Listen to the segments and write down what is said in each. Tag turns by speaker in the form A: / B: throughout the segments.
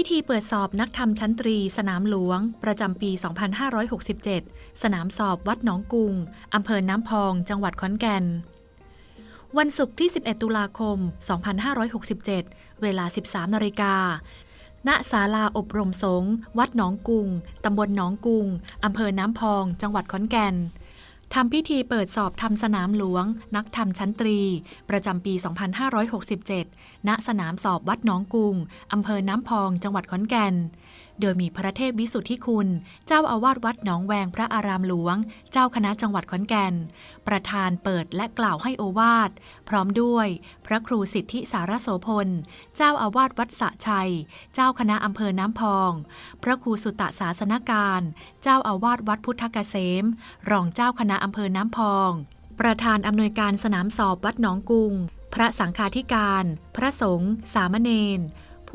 A: พิธีเปิดสอบนักธรรมชั้นตรี สนามหลวง ประจำปี 2567 สนามสอบวัดหนองกุงอำเภอน้ำพอง จังหวัดขอนแก่น วันศุกร์ที่ 11 ตุลาคม 2567 เวลา 13 นาฬิกา ณ ศาลาอบรมสงฆ์วัดหนองกุงตำบลหนองกุงอำเภอน้ำพอง จังหวัดขอนแก่น ทำพิธีเปิดสอบทำสนามหลวง นักธรรมชั้นตรี ประจำปี 2567 ณ สนามสอบวัดหนองกุง อำเภอน้ำพอง จังหวัดขอนแก่น โดยมีพระเทพวิสุทธิคุณ เจ้าอาวาสวัดหนองแวงพระอารามหลวง เจ้าคณะจังหวัดขอนแก่น ประธานเปิดและกล่าวให้โอวาท พร้อมด้วยพระครูสิทธิสารโสพล เจ้าอาวาสวัดสะชัย เจ้าคณะอำเภอน้ำพอง พระครูสุตตะศาสนการ เจ้าอาวาสวัดพุทธเกษม รองเจ้าคณะอำเภอน้ำพอง ประธานอำนวยการสนามสอบวัดหนองกุง พระสังฆาธิการ พระสงฆ์สามเณร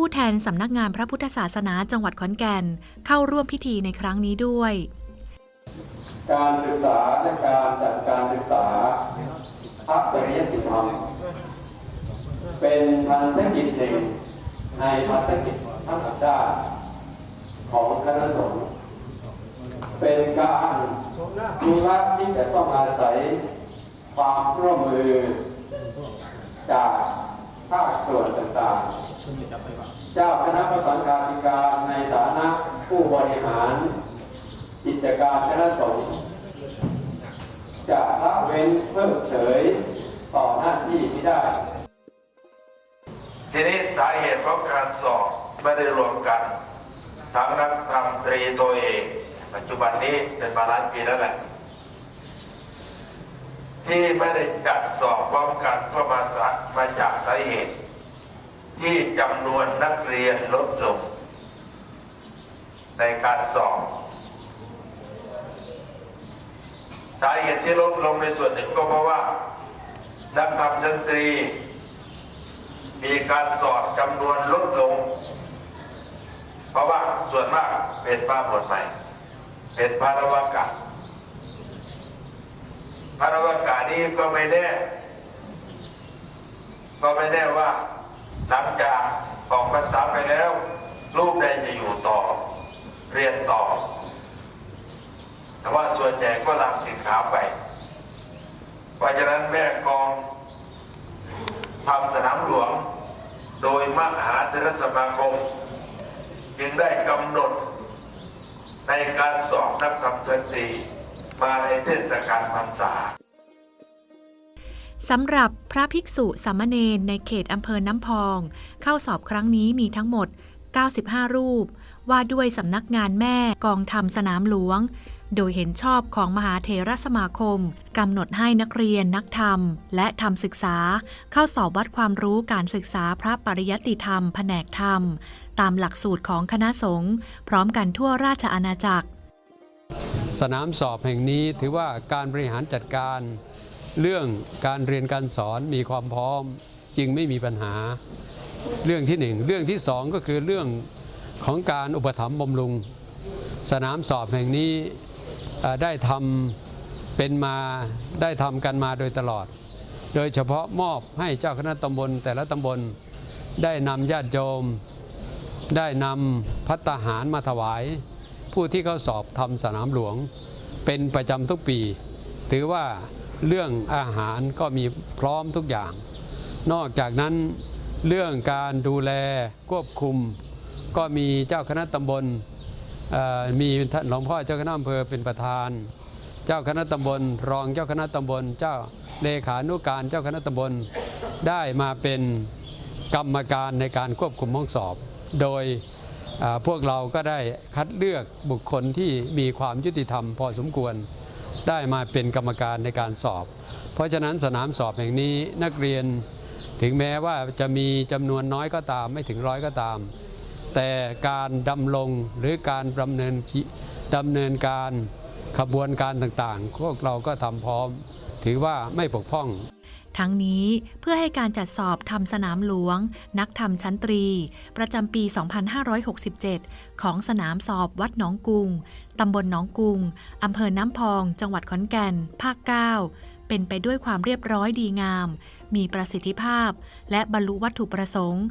A: ผู้แทนสำนักงานพระพุทธศาสนาจังหวัดขอนแก่น เข้าร่วมพิธีในครั้งนี้ด้วย
B: การศึกษาและการจัดการศึกษาพระปริยติธรรมเป็นพันธกิจหนึ่งในพันธกิจทั้งหมดด้านของคณะสงฆ์เป็นการดูแลที่จะต้องอาศัยความร่วมมือจากภาคส่วนต่างๆ เจ้าคณะพระสังฆาธิการในฐานะผู้บริหารกิจการคณะสงฆ์จะละเว้นเพิกเฉยต่อหน้าที่ที่ได้
C: ทีนี้สาเหตุของการสอบไม่ได้รวมกันทั้งนักธรรมตรีตัวเอง ปัจจุบันนี้เป็นมาหลายปีแล้วแหละ ที่ไม่ได้จัดสอบพร้อมกันก็มาสามาจากสาเหตุ ที่จำนวนนักเรียนลดลง ในการสอบสาเหตุที่ลดลงในส่วนหนึ่งก็เพราะว่า นักธรรมชั้นตรี มีการสอบจำนวนลดลง เพราะว่าส่วนมากเป็นป้าบทใหม่ เป็นพระวากาพระวากานี้ก็ไม่แน่ ก็ไม่แน่ว่า หลังจากออกพรรษาไปแล้ว ลูกใดจะอยู่ต่อเรียนต่อ แต่ว่าส่วนใหญ่ก็ลาสิกขาไป เพราะฉะนั้นแม่กองทำสนามหลวง โดยมหาเทรสมาคม จึงได้กำหนด ในการสอบนักธรรมชนตรีมาในเทศกาลพรรษา
A: สำหรับพระภิกษุสามเณรในเขตอำเภอน้ำพอง เข้าสอบครั้งนี้มีทั้งหมด 95 รูป ว่าด้วยสำนักงานแม่กองธรรมสนามหลวง โดยเห็นชอบของมหาเถรสมาคมกำหนดให้นักเรียนนักธรรม และธรรมศึกษา เข้าสอบวัดความรู้การศึกษาพระปริยัติธรรม แผนกธรรม ตามหลักสูตรของคณะสงฆ์พร้อมกันทั่วราชอาณาจักร
D: สนามสอบแห่งนี้ถือว่าการบริหารจัดการ เรื่องการเรียนการสอนมีความพร้อมจึงไม่มีปัญหาเรื่องที่หนึ่งเรื่องที่สองก็คือเรื่องของการอุปถัมภ์บำรุง สนามสอบแห่งนี้ได้ทำเป็นมาได้ทำกันมาโดยตลอด โดยเฉพาะมอบให้เจ้าคณะตำบลแต่ละตำบลได้นำญาติโยมได้นำพัตตาหารมาถวาย ผู้ที่เขาสอบทำสนามหลวงเป็นประจำทุกปี ถือว่า เรื่องอาหารก็มีพร้อมทุกอย่าง นอกจากนั้นเรื่องการดูแลควบคุม ก็มีเจ้าคณะตำบลมีท่านหลวงพ่อเจ้าคณะอำเภอเป็นประธาน เจ้าคณะตำบล รองเจ้าคณะตำบล เจ้าเลขานุการเจ้าคณะตำบลได้มาเป็นกรรมการในการควบคุมห้องสอบ โดยพวกเราก็ได้คัดเลือกบุคคลที่มีความยุติธรรมพอสมควร ได้มาเป็นกรรมการในการสอบ เพราะฉะนั้นสนามสอบแห่งนี้นักเรียนถึงแม้ว่าจะมีจำนวนน้อยก็ตามไม่ถึงร้อยก็ตาม แต่การดำรงหรือการดำเนินดำเนินการขบวนการต่างๆ พวกเราก็ทำพร้อม ถือว่าไม่ปกพ้อง
A: ทั้งนี้เพื่อให้การจัดสอบทำสนามหลวง นักธรรมชั้นตรี ประจำปี 2567 ของสนามสอบวัดหนองกุง ตำบลหนองกุง อำเภอน้ำพอง จังหวัดขอนแก่น ภาค 9 เป็นไปด้วยความเรียบร้อยดีงาม มีประสิทธิภาพ และบรรลุวัตถุประสงค์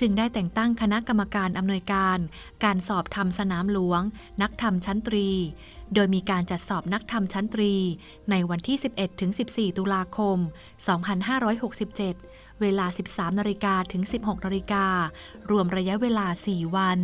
A: จึงได้แต่งตั้งคณะกรรมการอำนวยการ การสอบทำสนามหลวง นักธรรมชั้นตรี โดยมีการจัดสอบนักธรรมชั้นตรี ในวันที่ 11-14 ตุลาคม 2567 เวลา 13นาฬิกาถึง 16นาฬิการวมระยะเวลา 4 วัน